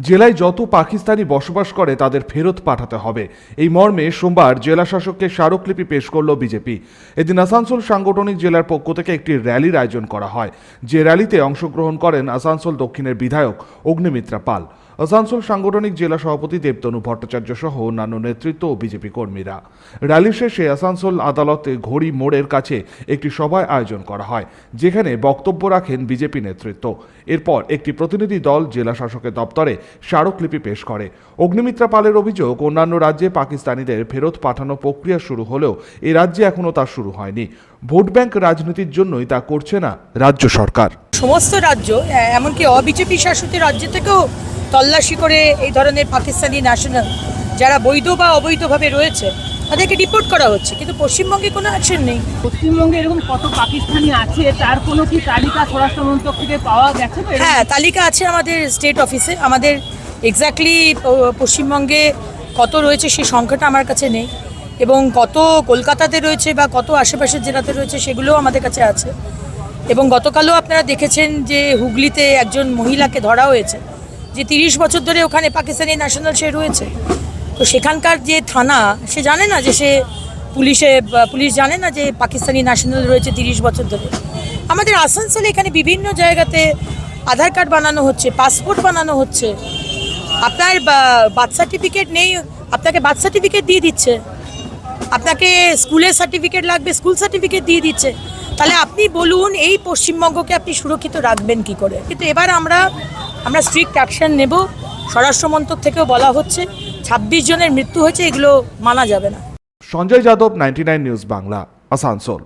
জেলায় যত পাকিস্তানি বসবাস করে তাদের ফেরত পাঠাতে হবে। এই মর্মে সোমবার জেলা শাসককে স্মারকলিপি পেশ করল বিজেপি। এদিন আসানসোল সাংগঠনিক জেলার পক্ষ থেকে একটি র্যালির আয়োজন করা হয়। যে র্যালিতে অংশগ্রহণ করেন আসানসোল দক্ষিণের বিধায়ক অগ্নিমিত্রা পাল। আসানসোল সাংগঠনিক জেলা সভাপতি দেবতনু ভট্টাচার্য সহ অন্যান্য নেতৃত্ব ও বিজেপি কর্মীরা। র্যালি শেষে আসানসোল আদালতে ঘড়ি মোড়ের কাছে একটি সভায় আয়োজন করা হয়, যেখানে বক্তব্য রাখেন বিজেপি নেতৃত্ব। এরপর একটি প্রতিনিধি দল জেলা শাসকের দপ্তরে স্মারকলিপি পেশ করে। অগ্নিমিত্রা পালের অভিযোগ, অন্যান্য রাজ্যে পাকিস্তানিদের ফেরত পাঠানো প্রক্রিয়া শুরু হলেও এ রাজ্যে এখনও তা শুরু হয়নি। ভোট ব্যাংক রাজনীতির জন্যই তা করছে না রাজ্য সরকার। সমস্ত রাজ্য এমনকি অবিজেপি শাসিত রাজ্য থেকেও তল্লাশি করে এই ধরনের পাকিস্তানি ন্যাশনাল যারা বৈধ বা অবৈধভাবে রয়েছে তাদেরকে রিপোর্ট করা হচ্ছে। কিন্তু পশ্চিমবঙ্গে কোনো অ্যাকশন নেই। পশ্চিমবঙ্গে এরকম কত পাকিস্তানি আছে তার কোনো কি তালিকা স্বরাষ্ট্র মন্ত্রক থেকে পাওয়া গেছে হ্যাঁ তালিকা আছে আমাদের স্টেট অফিসে আমাদের এক্স্যাক্টলি পশ্চিমবঙ্গে কত রয়েছে সেই সংখ্যাটা আমার কাছে নেই। এবং কত কলকাতাতে রয়েছে বা কত আশেপাশের জেলাতে রয়েছে সেগুলোও আমাদের কাছে আছে। এবং গতকালও আপনারা দেখেছেন যে হুগলিতে একজন মহিলাকে ধরা হয়েছে। যে তিরিশ বছর ধরে ওখানে পাকিস্তানি ন্যাশনাল সে রয়েছে তো সেখানকার যে থানা, সে জানে না যে সে পুলিশে পুলিশ জানে না যে পাকিস্তানি ন্যাশনাল রয়েছে তিরিশ বছর ধরে। আমাদের আসানসোলে এখানে বিভিন্ন জায়গাতে আধার কার্ড বানানো হচ্ছে পাসপোর্ট বানানো হচ্ছে। আপনার বার্থ সার্টিফিকেট নেই, আপনাকে বার্থ সার্টিফিকেট দিয়ে দিচ্ছে। আপনাকে স্কুলের সার্টিফিকেট লাগবে স্কুল সার্টিফিকেট দিয়ে দিচ্ছে। তাহলে আপনি বলুন, এই পশ্চিমবঙ্গকে আপনি সুরক্ষিত রাখবেন কি করে? কিন্তু এবার আমরা আমরা স্ট্রিক্ট অ্যাকশন নেব। স্বরাষ্ট্র মন্ত্রক থেকেও বলা হচ্ছে ছাব্বিশ জনের মৃত্যু হয়েছে এগুলো মানা যাবে না। Sanjay Yadav ninety news Bangla Asansol.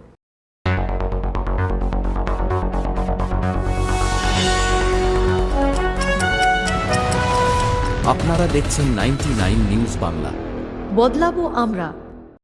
আপনারা দেখছেন নাইনটি নিউজ বাংলা। বদলাবো আমরা।